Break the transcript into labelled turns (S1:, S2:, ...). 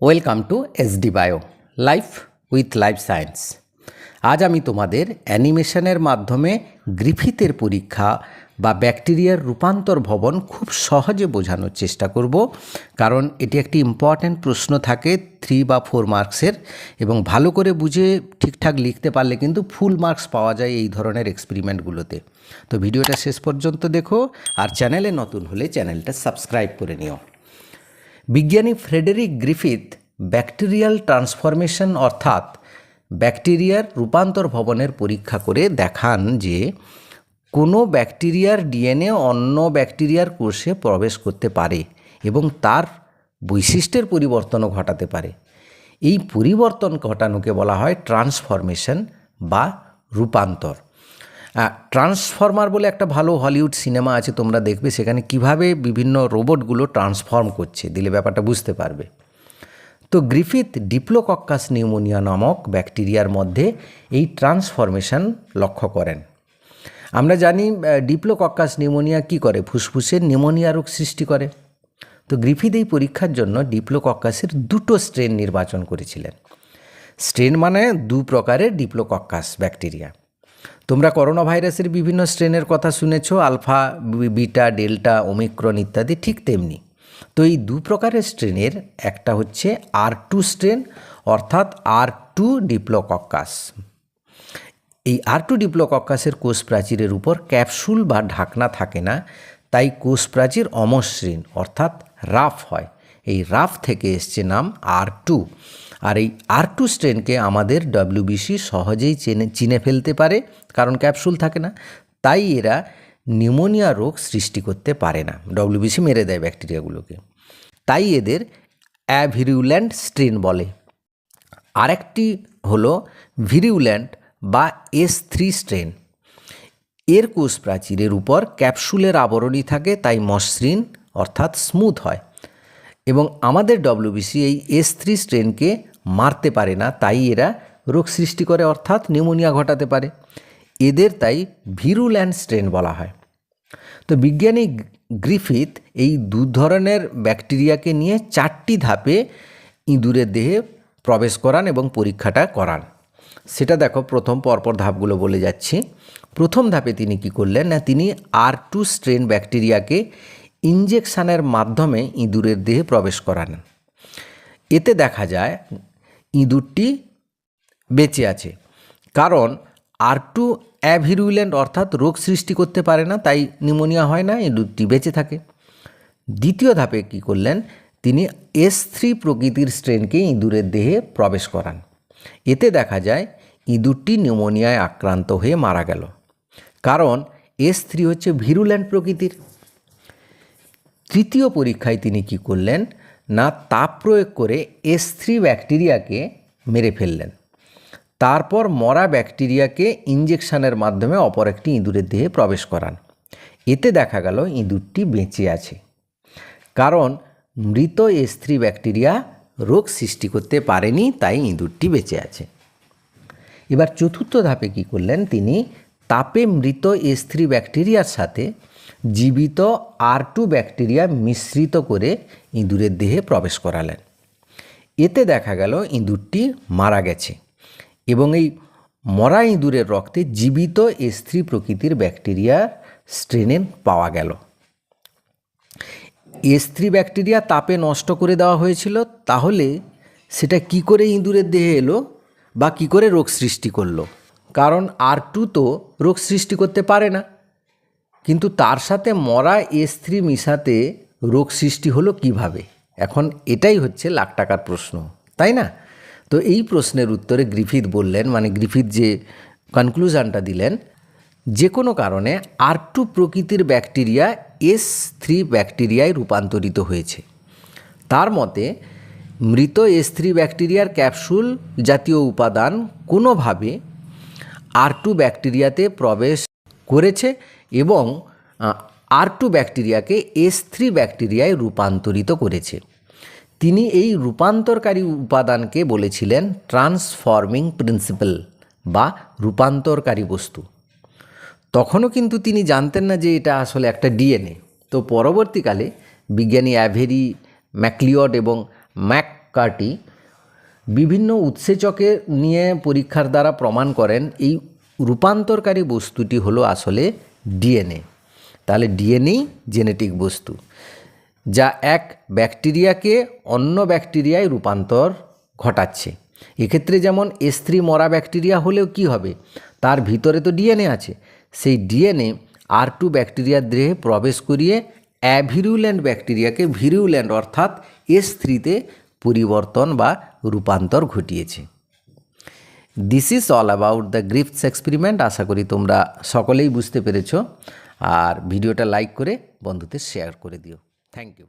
S1: Welcome to SD bio life with life science আজ আমি তোমাদের অ্যানিমেশনের মাধ্যমে গ্রিফিথের পরীক্ষা বা ব্যাকটেরিয়ার রূপান্তর ভবন খুব সহজে বোঝানোর চেষ্টা করব, কারণ এটি একটি ইম্পর্ট্যান্ট প্রশ্ন থাকে থ্রি বা ফোর মার্কসের এবং ভালো করে বুঝে ঠিকঠাক লিখতে পারলে কিন্তু ফুল মার্কস পাওয়া যায় এই ধরনের এক্সপেরিমেন্টগুলোতে তো ভিডিওটা শেষ পর্যন্ত দেখো, আর চ্যানেলে নতুন হলে চ্যানেলটা সাবস্ক্রাইব করে নিও। বিজ্ঞানী ফ্রেডেরিক গ্রিফিথ ব্যাকটেরিয়াল ট্রান্সফরমেশন অর্থাৎ ব্যাকটেরিয়ার রূপান্তর ভবনের পরীক্ষা করে দেখান যে কোনো ব্যাকটেরিয়ার ডিএনএ অন্য ব্যাকটেরিয়ার কোষে প্রবেশ করতে পারে এবং তার বৈশিষ্ট্যের পরিবর্তনও ঘটাতে পারে। এই পরিবর্তন ঘটানোকে বলা হয় ট্রান্সফরমেশন বা রূপান্তর। ট্রান্সফর্মার বলে একটা ভালো হলিউড সিনেমা আছে, তোমরা দেখবে, সেখানে কীভাবে বিভিন্ন রোবটগুলো ট্রান্সফর্ম করছে, দিলে ব্যাপারটা বুঝতে পারবে। তো গ্রিফিথ ডিপ্লোকক্কাস নিউমোনিয়া নামক ব্যাকটেরিয়ার মধ্যে এই ট্রান্সফরমেশন লক্ষ্য করেন। আমরা জানি ডিপ্লোকক্কাস নিউমোনিয়া কি করে? ফুসফুসের নিউমোনিয়া রোগ সৃষ্টি করে। তো গ্রিফিথ এই পরীক্ষার জন্য ডিপ্লোকক্কাসের দুটো স্ট্রেন নির্বাচন করেছিলেন। স্ট্রেন মানে দু প্রকারের ডিপ্লোকক্কাস ব্যাকটেরিয়া তোমরা করোনা ভাইরাসের বিভিন্ন স্ট্রেনের কথা শুনেছ, আলফা বিটা, ডেল্টা, ওমিক্রন ইত্যাদি ঠিক তেমনি। তো এই দু প্রকারের স্ট্রেনের একটা হচ্ছে আর টু স্ট্রেন, অর্থাৎ আর টু ডিপ্লোকক্কাস। এই আর টু ডিপ্লোকক্কাসের কোষ প্রাচীরের উপর ক্যাপসুল বা ঢাকনা থাকে না, তাই কোষ প্রাচীর অমসৃণ, অর্থাৎ রাফ হয়। এই রাফ থেকে এসছে নাম আর টু। আর এই আর টু স্ট্রেনকে আমাদের ডব্লিউবিসি সহজেই চেনে, চিনে ফেলতে পারে, কারণ ক্যাপসুল থাকে না। তাই এরা নিউমোনিয়া রোগ সৃষ্টি করতে পারে না। ডব্লিউবিসি মেরে দেয় ব্যাকটেরিয়াগুলোকে। তাই এদের অ্যাভিরিউল্যান্ড স্ট্রেন বলে। আরেকটি হলো ভিরিউল্যান্ড বা এস থ্রি স্ট্রেন এর কোষ প্রাচীরের উপর ক্যাপসুলের আবরণী থাকে, তাই মসৃণ, অর্থাৎ স্মুথ হয়। এবং আমাদের ডব্লিউবিসি এই এস থ্রি স্ট্রেনকে মারতে পারে না, তাই এরা রোগ সৃষ্টি করে, অর্থাৎ নিউমোনিয়া ঘটাতে পারে। এদের তাই ভিরুল্যান্ড স্ট্রেন বলা হয়। তো বিজ্ঞানী গ্রিফিথ এই দু ধরনের ব্যাকটেরিয়াকে নিয়ে চারটি ধাপে ইঁদুরের দেহে প্রবেশ করান এবং পরীক্ষাটা করান। সেটা দেখো, প্রথম পরপর ধাপগুলো বলে যাচ্ছি। প্রথম ধাপে তিনি কি করলেন না, তিনি আর টু স্ট্রেন ব্যাকটেরিয়াকে ইঞ্জেকশানের মাধ্যমে ইঁদুরের দেহে প্রবেশ করান। এতে দেখা যায় ইঁদুরটি বেঁচে আছে। কারণ আর টু অ্যাভিরুলেন্ট অর্থাৎ রোগ সৃষ্টি করতে পারে না, তাই নিউমোনিয়া হয় না, ইঁদুরটি বেঁচে থাকে। দ্বিতীয় ধাপে কি করলেন, তিনি এস থ্রি প্রকৃতির স্ট্রেনকে ইঁদুরের দেহে প্রবেশ করান। এতে দেখা যায়, ইঁদুরটি নিউমোনিয়ায় আক্রান্ত হয়ে মারা গেল। কারণ এস থ্রি হচ্ছে ভিরুল্যান্ড প্রকৃতির। তৃতীয় পরীক্ষায় তিনি কি করলেন না তাপ প্রয়োগ করে এস থ্রি ব্যাকটেরিয়াকে মেরে ফেললেন। তারপর মরা ব্যাকটেরিয়াকে ইঞ্জেকশনের মাধ্যমে অপর একটি ইঁদুরের দেহে প্রবেশ করান। এতে দেখা গেল ইঁদুরটি বেঁচে আছে। কারণ মৃত এস থ্রি ব্যাকটেরিয়া রোগ সৃষ্টি করতে পারেনি, তাই ইঁদুরটি বেঁচে আছে। এবার চতুর্থ ধাপে কি করলেন তিনি? তাপে মৃত এস থ্রি ব্যাকটেরিয়ার সাথে জীবিত আর টু ব্যাকটেরিয়া মিশ্রিত করে ইঁদুরের দেহে প্রবেশ করালেন। এতে দেখা গেল ইঁদুরটি মারা গেছে এবং এই মরা ইঁদুরের রক্তে জীবিত এস থ্রি প্রকৃতির ব্যাকটেরিয়ার স্ট্রেনের পাওয়া গেল। এস থ্রি ব্যাকটেরিয়া তাপে নষ্ট করে দেওয়া হয়েছিল, তাহলে সেটা কি করে ইঁদুরের দেহে এলো বা কি করে রোগ সৃষ্টি করল? কারণ আর টু তো রোগ সৃষ্টি করতে পারে না। কিন্তু তার সাথে মরা এস মিশাতে রোগ সৃষ্টি হলো কীভাবে? এখন এটাই হচ্ছে লাখ টাকার প্রশ্ন, তাই না? তো এই প্রশ্নের উত্তরে গ্রিফিথ বললেন মানে গ্রিফিথ যে কনক্লুশনটা দিলেন, যে কোনো কারণে আর টু প্রকৃতির ব্যাকটেরিয়া এস থ্রি ব্যাকটেরিয়ায় রূপান্তরিত হয়েছে। তার মতে, মৃত এস থ্রি ব্যাকটেরিয়ার ক্যাপসুল জাতীয় উপাদান কোনোভাবে আর টু ব্যাকটেরিয়াতে প্রবেশ করেছে এবং আর টু ব্যাকটেরিয়াকে এস থ্রি ব্যাকটেরিয়ায় রূপান্তরিত করেছে। তিনি এই রূপান্তরকারী উপাদানকে বলেছিলেন ট্রান্সফর্মিং প্রিন্সিপাল বা রূপান্তরকারী বস্তু। তখনও কিন্তু তিনি জানতেন না যে এটা আসলে একটা ডিএনএ। তো পরবর্তীকালে বিজ্ঞানী অ্যাভেরি ম্যাকলিওড এবং ম্যাক ম্যাককার্টি বিভিন্ন উৎসেচকে নিয়ে পরীক্ষার দ্বারা প্রমাণ করেন এই রূপান্তরকারী বস্তুটি হলো আসলে ডিএনএ। তাহলে ডিএনএই জেনেটিক বস্তু, যা এক ব্যাকটেরিয়াকে অন্য ব্যাকটেরিয়ায় রূপান্তর ঘটাচ্ছে। এক্ষেত্রে যেমন স্ত্রী মরা ব্যাকটেরিয়া হলেও কি হবে? তার ভিতরে তো ডিএনএ আছে। সেই ডিএনএ আর টু ব্যাকটেরিয়ার দেহে প্রবেশ করিয়ে অ্যাভিরুল্যান্ড ব্যাকটেরিয়াকে ভিরুল্যান্ড অর্থাৎ এস থ্রিতে পরিবর্তন বা রূপান্তর ঘটিয়েছে। This is all about the Griffith's experiment আশা করি তোমরা সকলেই বুঝতে পেরেছ। আর ভিডিওটা লাইক করে বন্ধুদের শেয়ার করে দিও। Thank you